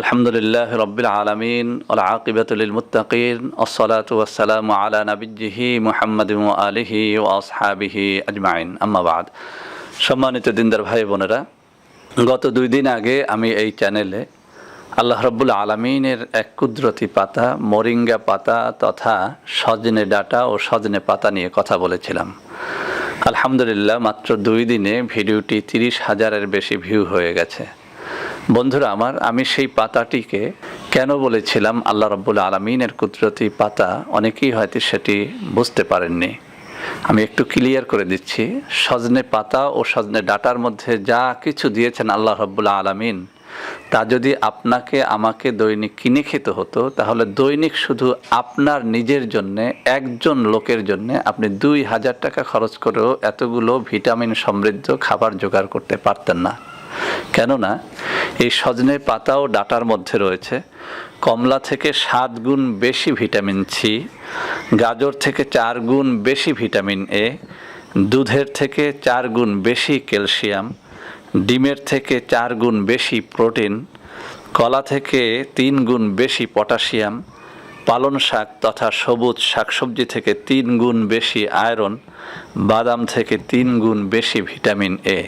আলহামদুলিল্লাহ রবিল আলমিন মুতাকিন ওসলাত ওসালাম আলা নবিজিহি মুহাম্মদ আলিহি ও আসহাবিহি আজমাইন। আম্মাবাদ সম্মানিত দিনদার ভাই বোনেরা, গত দুই দিন আগে আমি এই চ্যানেলে আল্লাহ রব্বুল আলমিনের এক কুদরতি পাতা, মরিঙ্গা পাতা তথা সজনে ডাটা ও সজনে পাতা নিয়ে কথা বলেছিলাম। আলহামদুলিল্লাহ, মাত্র দুই দিনে ভিডিওটি তিরিশ হাজারের বেশি ভিউ হয়ে গেছে। বন্ধুরা আমার, আমি সেই পাতাটিকে কেন বলেছিলাম আল্লাহ রব্বুল আলমিনের কুদরতি পাতা? অনেকেই হয়তো সেটি বুঝতে পারেননি। আমি একটু ক্লিয়ার করে দিচ্ছি। সজনে পাতা ও সজনে ডাটার মধ্যে যা কিছু দিয়েছেন আল্লাহ রব্বুল আলমিন, তা যদি আপনাকে, আমাকে দৈনিক কিনে খেতে হতো, তাহলে দৈনিক শুধু আপনার নিজের জন্যে, একজন লোকের জন্যে আপনি দুই হাজার টাকা খরচ করেও এতগুলো ভিটামিন সমৃদ্ধ খাবার জোগাড় করতে পারতেন না। কেননা এই সজনে পাতা ও ডাটার মধ্যে রয়েছে। কমলা থেকে সাত গুণ বেশি ভিটামিন সি গাজর থেকে চার গুণ বেশি ভিটামিন এ দুধের থেকে চার গুণ বেশি ক্যালসিয়াম, ডিমের থেকে চার গুণ বেশি প্রোটিন, কলা থেকে তিন গুণ বেশি পটাশিয়াম পালন শাক তথা সবুজ শাকসবজি থেকে তিন গুণ বেশি আয়রন, বাদাম থেকে তিন গুণ বেশি ভিটামিন এ।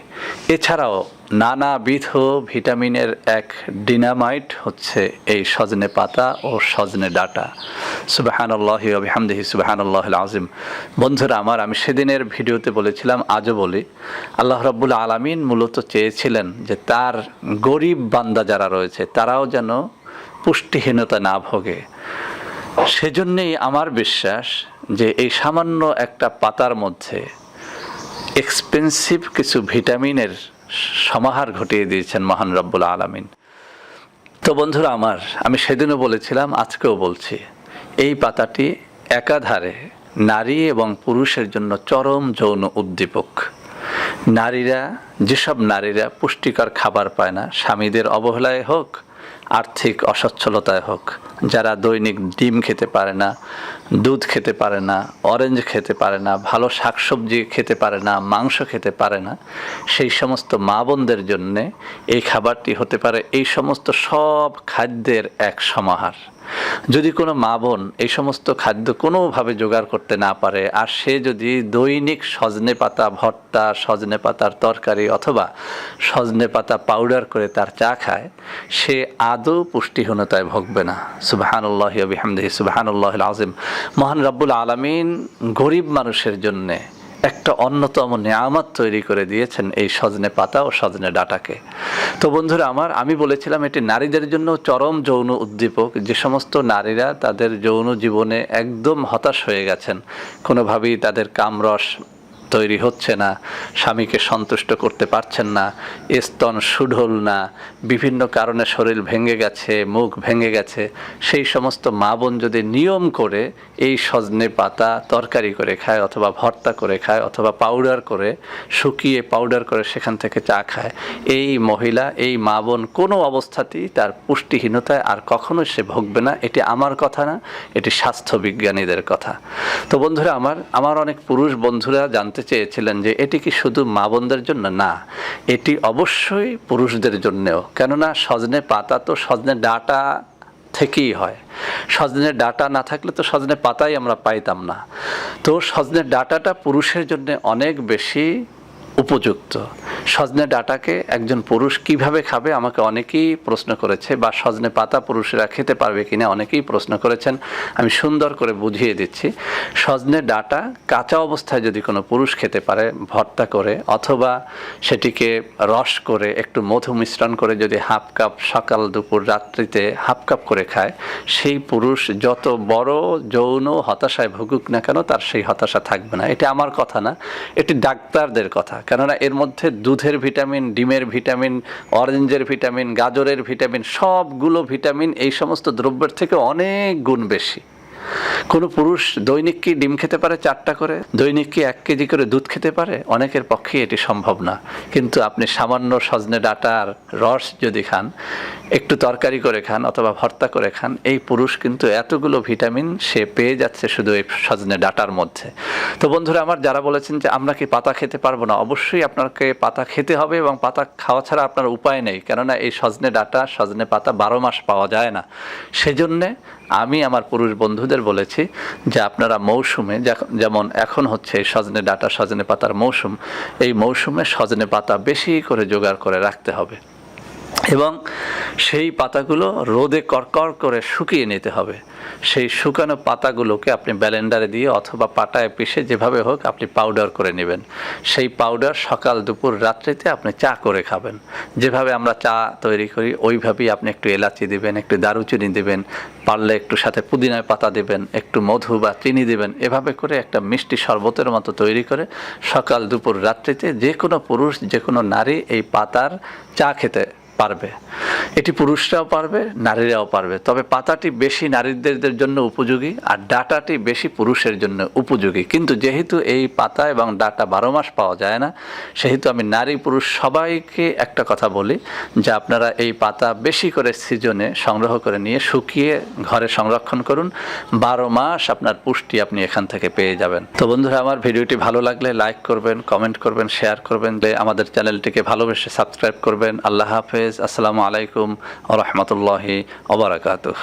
এছাড়াও নানাবিধ ভিটামিনের এক ডিনামাইট হচ্ছে এই সজনে পাতা ও সজনে ডাটা। সুবাহানল্লাহি সুবাহানল্লাহ আজিম বন্ধুরা, আমার আমি সেদিনের ভিডিওতে বলেছিলাম, আজও বলি, আল্লাহ রব্বুল আলমিন মূলত চেয়েছিলেন যে তার গরিব বান্দা যারা রয়েছে, তারাও যেন পুষ্টিহীনতা না ভোগে। সেজন্যেই আমার বিশ্বাস যে এই সামান্য একটা পাতার মধ্যে এক্সপেন্সিভ কিছু ভিটামিনের সমাহার ঘটিয়ে দিয়েছেন মহান রব্বুল আলমিন। তো বন্ধুরা আমার, আমি সেদিনও বলেছিলাম, আজকেও বলছি, এই পাতাটি একাধারে নারী এবং পুরুষের জন্য চরম যৌন উদ্দীপক। নারীরা, যেসব নারীরা পুষ্টিকর খাবার পায় না, স্বামীদের অবহেলায় হোক আর্থিক অসচ্ছলতায় হোক, যারা দৈনিক ডিম খেতে পারে না, দুধ খেতে পারে না অরেঞ্জ খেতে পারে না, ভালো শাকসবজি খেতে পারে না, মাংস খেতে পারে না, সেই সমস্ত মা বোনদের জন্যে এই খাবারটি হতে পারে এই সমস্ত সব খাদ্যের এক সমাহার। যদি কোনো মা বোন এই সমস্ত খাদ্য কোনোভাবে জোগাড় করতে না পারে, আর সে যদি দৈনিক সজনে পাতা, ভর্তা, সজনে পাতার তরকারি অথবা সজনে পাতা পাউডার করে তার চা খায়, সে আদৌ পুষ্টিহীনতায় ভোগবে না। সুবাহানুল্লাহ বিহামদিহি সুবাহানুল্লাহ আজিম মহান রাব্বুল আলমিন গরিব মানুষের জন্যে একটা অন্যতম নিয়ামত তৈরি করে দিয়েছেন এই সজনে পাতা ও সজনে ডাটাকে। তো বন্ধুরা আমার, আমি বলেছিলাম এটি নারীদের জন্য চরম যৌন উদ্দীপক। যে সমস্ত নারীরা তাদের যৌন জীবনে একদম হতাশ হয়ে গেছেন। কোনোভাবেই তাদের কামরস তৈরি হচ্ছে না, স্বামীকে সন্তুষ্ট করতে পারছেন না, স্তন সুঢল না, বিভিন্ন কারণে শরীর ভেঙে গেছে, মুখ ভেঙে গেছে, সেই সমস্ত মা বোন যদি নিয়ম করে এই সজনে পাতা তরকারি করে খায় অথবা ভর্তা করে খায় অথবা পাউডার করে, শুকিয়ে পাউডার করে সেখান থেকে চা খায়, এই মহিলা, এই মা বোন কোনো অবস্থাতেই তার পুষ্টিহীনতায় আর কখনো সে ভুগবে না, এটি আমার কথা না, এটি স্বাস্থ্য বিজ্ঞানীদের কথা। তো বন্ধুরা, আমার আমার অনেক পুরুষ বন্ধুরা জানতে চেয়েছিলেন যে এটি কি শুধু মা বোনদের জন্য? না, এটি অবশ্যই পুরুষদের জন্যেও। কেননা সজনে পাতা তো সজনে ডাটা থেকেই হয়। সজনে ডাটা না থাকলে তো সজনে পাতাই আমরা পাইতাম না। তো সজনে ডাটাটা পুরুষের জন্য অনেক বেশি উপযুক্ত। সজনে ডাটাকে একজন পুরুষ কীভাবে খাবে? আমাকে অনেকেই প্রশ্ন করেছে, বা সজনে পাতা পুরুষেরা খেতে পারবে কিনা অনেকেই প্রশ্ন করেছেন, আমি সুন্দর করে বুঝিয়ে দিচ্ছি। সজনে ডাটা কাঁচা অবস্থায় যদি কোনো পুরুষ খেতে পারে, ভর্তা করে, অথবা সেটিকে রস করে, একটু মধু মিশ্রণ করে যদি হাফ কাপ সকাল, দুপুর, রাত্রিতে হাফ কাপ করে খায়, সেই পুরুষ যত বড় যৌন হতাশায় ভুগুক না কেন, তার সেই হতাশা থাকবে না। এটা আমার কথা না, এটি ডাক্তারদের কথা। কেননা এর মধ্যে দু দুধের ভিটামিন, ডিমের ভিটামিন, অরেঞ্জের ভিটামিন, গাজরের ভিটামিন, সবগুলো ভিটামিন এই সমস্ত দ্রব্যের থেকে অনেক গুণ বেশি। কোনো পুরুষ দৈনিক কি ডিম খেতে পারে চারটা করে? দৈনিক কি এক কেজি করে দুধ খেতে পারে? অনেকের পক্ষে এটি সম্ভব না। কিন্তু আপনি সামান্য সজনে ডাটার রস যদি খান, একটু তরকারি করে খান অথবা ভর্তা করে খান, এই পুরুষ কিন্তু এতগুলো ভিটামিন সে পেয়ে যাচ্ছে শুধু এই সজনে ডাটার মধ্যে। তো বন্ধুরা, আমার যারা বলেছেন যে আমরা কি পাতা খেতে পারব না, অবশ্যই আপনাকে পাতা খেতে হবে এবং পাতা খাওয়া ছাড়া আপনার উপায় নেই। কেননা এই সজনে ডাটা, সজনে পাতা বারো মাস পাওয়া যায় না। সেজন্যে আমি আমার পুরুষ বন্ধুদের বলেছি যে আপনারা মৌসুমে যেমন এখন হচ্ছে সজনে ডাটা, সজনে পাতার মৌসুম, এই মৌসুমে সজনে পাতা বেশি করে জোগাড় করে রাখতে হবে। এবং সেই পাতাগুলো রোদে করকর করে শুকিয়ে নিতে হবে। সেই শুকানো পাতাগুলোকে আপনি ব্যালেন্ডারে দিয়ে অথবা পাটায় পিষে যেভাবে হোক আপনি পাউডার করে নেবেন। সেই পাউডার সকাল, দুপুর, রাত্রিতে আপনি চা করে খাবেন। যেভাবে আমরা চা তৈরি করি, ওইভাবেই আপনি একটু এলাচি দিবেন, একটু দারুচিনি দিবেন, পারলে একটু সাথে পুদিনায় পাতা দিবেন, একটু মধু বা চিনি দিবেন, এভাবে করে একটা মিষ্টি শরবতের মতো তৈরি করে সকাল, দুপুর, রাত্রিতে যে কোনো পুরুষ, যে কোনো নারী এই পাতার চা খেতে পারবে এটি পুরুষরাও পারবে, নারীরাও পারবে। তবে পাতাটি বেশি নারীদের জন্য উপযোগী আর ডাটাটি বেশি পুরুষের জন্য উপযোগী। কিন্তু যেহেতু এই পাতা এবং ডাটা বারো মাস পাওয়া যায় না, সেহেতু আমি নারী পুরুষ সবাইকে একটা কথা বলি, যে আপনারা এই পাতা বেশি করে সিজনে সংগ্রহ করে নিয়ে শুকিয়ে ঘরে সংরক্ষণ করুন। বারো মাস আপনার পুষ্টি আপনি এখান থেকে পেয়ে যাবেন। তো বন্ধুরা, আমার ভিডিওটি ভালো লাগলে লাইক করবেন, কমেন্ট করবেন, শেয়ার করবেন। যে আমাদের চ্যানেলটিকে ভালোবেসে সাবস্ক্রাইব করবেন। আল্লাহ হাফেজ। আসসালামু আলাইকুম। ও রহমতুল্লাহ ওবরাকাতুহ